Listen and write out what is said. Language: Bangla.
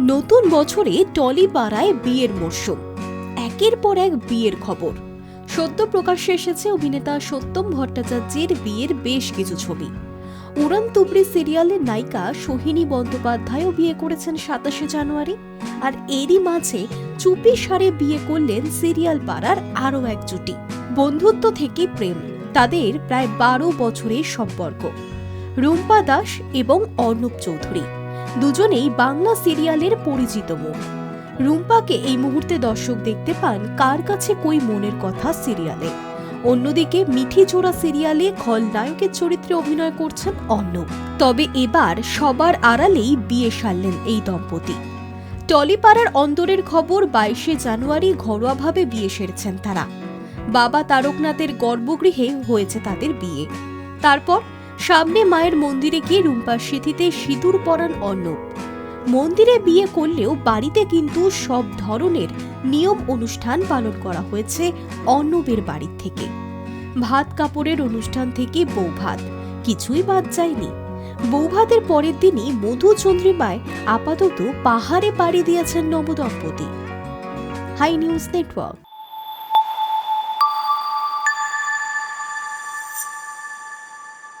নতুন বছরে টলিপাড়ায় বিয়ের মরশুম। একের পর এক বিয়ের খবর। সদ্য প্রকাশ্যে এসেছে অভিনেতা সত্যম ভট্টাচার্যের বিয়ের বেশ কিছু ছবি। উড়ান তুবড়ি সিরিয়ালের নায়িকা সোহিনী বন্দ্যোপাধ্যায়ও বিয়ে করেছেন সাতাশে জানুয়ারি, আর এরই মাঝে চুপি সারে বিয়ে করলেন সিরিয়াল পাড়ার আরও এক জুটি, বন্ধুত্ব থেকে প্রেম, তাদের প্রায় বারো বছরের সম্পর্ক। রুম্পা দাস এবং অর্ণব চৌধুরী। দুজনেই বাংলা সিরিয়ালের পরিচিত মুখ। রুম্পাকে এই মুহূর্তে দর্শক দেখতে পান কার কাছে কই মনের কথা সিরিয়ালে। অন্যদিকে মিঠি চোরা সিরিয়ালে খলনায়কের চরিত্রে অভিনয় করছেন অর্ণব তবে এবার সবার আড়ালেই বিয়ে সারলেন এই দম্পতি। টলিপাড়ার অন্দরের খবর, বাইশে জানুয়ারি ঘরোয়াভাবে বিয়ে সেরেছেন তারা। বাবা তারকনাথের গর্ভগৃহে হয়েছে তাদের বিয়ে। তারপর সামনে মায়ের মন্দিরে গিয়ে রুম্পার স্মৃতিতে সিঁদুর পরান অর্ণব। মন্দিরে বিয়ে করলেও বাড়িতে কিন্তু সব ধরনের নিয়ম অনুষ্ঠান পালন করা হয়েছে অর্ণবের বাড়ির থেকে। ভাত কাপড়ের অনুষ্ঠান থেকে বৌভাত কিছুই বাদ যায়নি। বৌভাতের পরের দিনই মধু চন্দ্রিমায় আপাতত পাহাড়ে পাড়ি দিয়েছেন নবদম্পতি। Hi news network.